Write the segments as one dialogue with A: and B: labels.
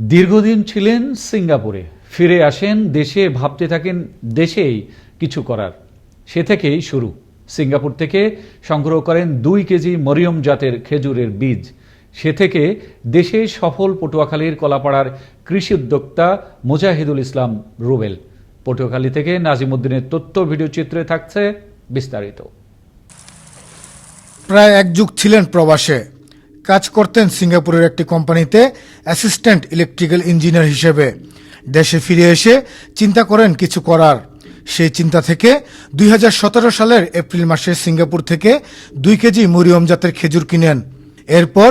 A: দীর্ঘদিন ছিলেন সিঙ্গাপুরে, ফিরে আসেন দেশে, ভাবতে থাকেন দেশেই কিছু করার। সে থেকেই শুরু। সিঙ্গাপুর থেকে সংগ্রহ করেন দুই কেজি মরিয়ম জাতের খেজুরের বীজ। সে থেকে দেশে সফল পটুয়াখালীর কলাপাড়ার কৃষি উদ্যোক্তা মুজাহিদুল ইসলাম রুবেল। পটুয়াখালী থেকে নাজিমুদ্দিনের তথ্য ভিডিও চিত্রে থাকছে বিস্তারিত।
B: প্রায় এক যুগ ছিলেন প্রবাসে। কাজ করতেন সিঙ্গাপুরের একটি কোম্পানিতে অ্যাসিস্ট্যান্ট ইলেকট্রিক্যাল ইঞ্জিনিয়ার হিসেবে। দেশে ফিরে এসে চিন্তা করেন কিছু করার। সেই চিন্তা থেকে দুই হাজার সতেরো সালের এপ্রিল মাসে সিঙ্গাপুর থেকে দুই কেজি মরিয়ম জাতের খেজুর কিনেন। এরপর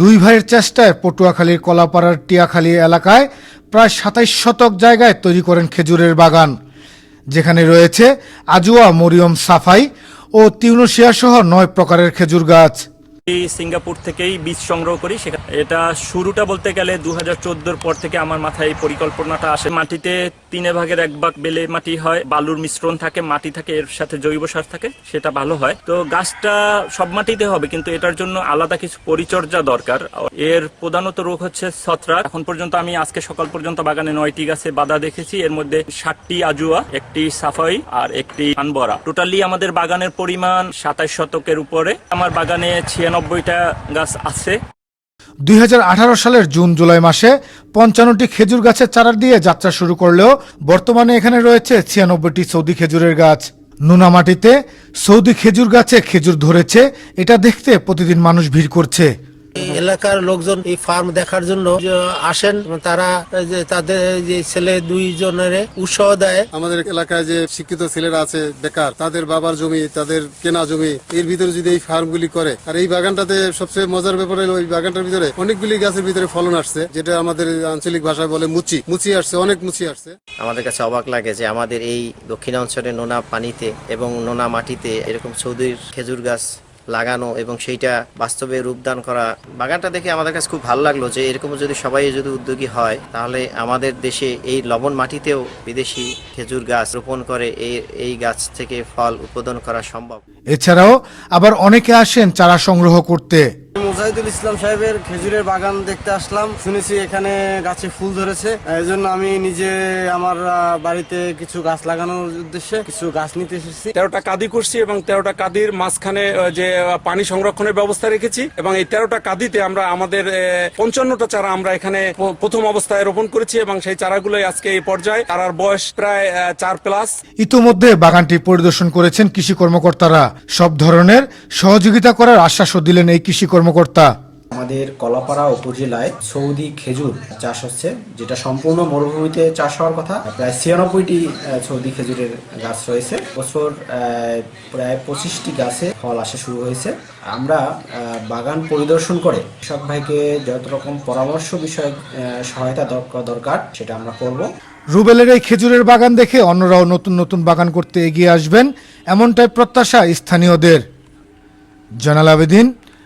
B: দুই ভাইয়ের চেষ্টায় পটুয়াখালীর কলাপাড়ার টিয়াখালী এলাকায় প্রায় সাতাইশ শতক জায়গায় তৈরি করেন খেজুরের বাগান, যেখানে রয়েছে আজুয়া, মরিয়ম, সাফাই ও তিউনোশিয়া সহ নয় প্রকারের খেজুর গাছ।
C: সিঙ্গাপুর থেকেই বীজ সংগ্রহ করি। সেখানে এটা শুরুটা বলতে গেলে দু হাজার পর থেকে আমার মাথায় এই পরিকল্পনাটা আসে। মাটিতে তিনে ভাগের এক ভাগ বেলে মাটি হয়, বালুর মিশ্রণ থাকে, মাটি থাকে, এর সাথে জৈব সার থাকে, সেটা ভালো হয়। তো গাছটা সব মাটিতে হবে, কিন্তু এটার জন্য আলাদা কিছু পরিচর্যা দরকার। এর প্রধানত রোগ হচ্ছে ছত্রাক। এখন পর্যন্ত আমি আজকে সকাল পর্যন্ত বাগানে নয়টি গাছে বাধা দেখেছি। এর মধ্যে ষাটটি আজুয়া, একটি সাফাই আর একটি আনবরা। টোটালি আমাদের বাগানের পরিমাণ সাতাশ শতকের উপরে। আমার বাগানে ছিয়ানব্বইটা গাছ আছে।
B: দুই হাজার আঠারো সালের জুন জুলাই মাসে পঞ্চান্নটি খেজুর গাছের চারা দিয়ে যাত্রা শুরু করলেও বর্তমানে এখানে রয়েছে ছিয়ানব্বইটি সৌদি খেজুরের গাছ। নুনা মাটিতে সৌদি খেজুর গাছে খেজুর ধরেছে, এটা দেখতে প্রতিদিন মানুষ ভিড় করছে।
D: এলাকার লোকজন এই ফার্ম দেখার জন্য আসেন তারা যে তাদের যে ছেলে দুইজনের উৎসাহ দেয়।
E: আমাদের এলাকায় যে শিক্ষিত ছেলেরা আছে বেকার তাদের বাবার জমি তাদের কেনা জমি এর ভিতরে যদি এই ফার্মগুলি করে আর এই বাগানটাতে সবচেয়ে মজার ব্যাপার হলো ওই বাগানটার ভিতরে অনেকগুলি গাছের ভিতরে ফলন আসছে যেটা আমাদের আঞ্চলিক ভাষায় বলে মুচি। মুচি আসছে অনেক মুচি আসছে।
F: আমাদের কাছে অবাক লাগে যে আমাদের এই দক্ষিণাঞ্চলে নোনা পানিতে এবং নোনা মাটিতে এরকম চৌধুরীর খেজুর গাছ লাগানো এবং সেইটা বাস্তবে রূপদান করা। বাগানটা দেখে আমাদের কাছে খুব ভালো লাগল যে এরকম যদি সবাই যদি উদ্যোগী হয়, তাহলে আমাদের দেশে এই লবণ মাটিতেও বিদেশি খেজুর গাছ রোপণ করে এই এই গাছ থেকে ফল উৎপাদন করা সম্ভব।
B: এছাড়াও আবার অনেকে আসেন চারা সংগ্রহ করতে।
G: মুজাহিদুল ইসলাম সাহেবের খেজুরের বাগান দেখতে আসলাম। শুনেছি এখানে গাছে ফুল ধরেছে। এই জন্য আমি নিজে আমার বাড়িতে কিছু গাছ লাগানোর উদ্দেশ্যে কিছু গাছ নিতে এসেছি।
H: তেরোটা কাদি করছি এবং তেরোটা কাদির মাঝখানে যে পানি সংরক্ষণের ব্যবস্থা রেখেছি এবং এই তেরোটা কাদিতে আমরা আমাদের পঞ্চান্নটা চারা আমরা এখানে প্রথম অবস্থায় রোপণ করেছি এবং সেই চারাগুলোই আজকে এই পর্যায়ে। তারার বয়স প্রায় আহ, চার প্লাস।
B: ইতোমধ্যে বাগানটি পরিদর্শন করেছেন কৃষি কর্মকর্তারা। সব ধরনের সহযোগিতা করার আশ্বাসও দিলেন এই কৃষি কর্মকর্তা।
I: আমাদের কলাপাড়া উপজেলায় সৌদি খেজুর চাষ হচ্ছে যেটা সম্পূর্ণ মরুভূমিতে চাষ হওয়ার কথা। প্রায় ছিয়ানব্বইটি সৌদি খেজুরের গাছ রয়েছে। বছর প্রায় পঁচিশটি গাছে ফল আসা শুরু হয়েছে। আমরা বাগান পরিদর্শন করে কৃষক ভাইকে যত রকম পরামর্শ বিষয়ক সহায়তা দরকার- দরকার সেটা আমরা করব।
B: রুবেলের এই খেজুরের বাগান দেখে অন্যরাও নতুন নতুন বাগান করতে এগিয়ে আসবেন এমনটাই প্রত্যাশা স্থানীয়দের। Jainal Abedin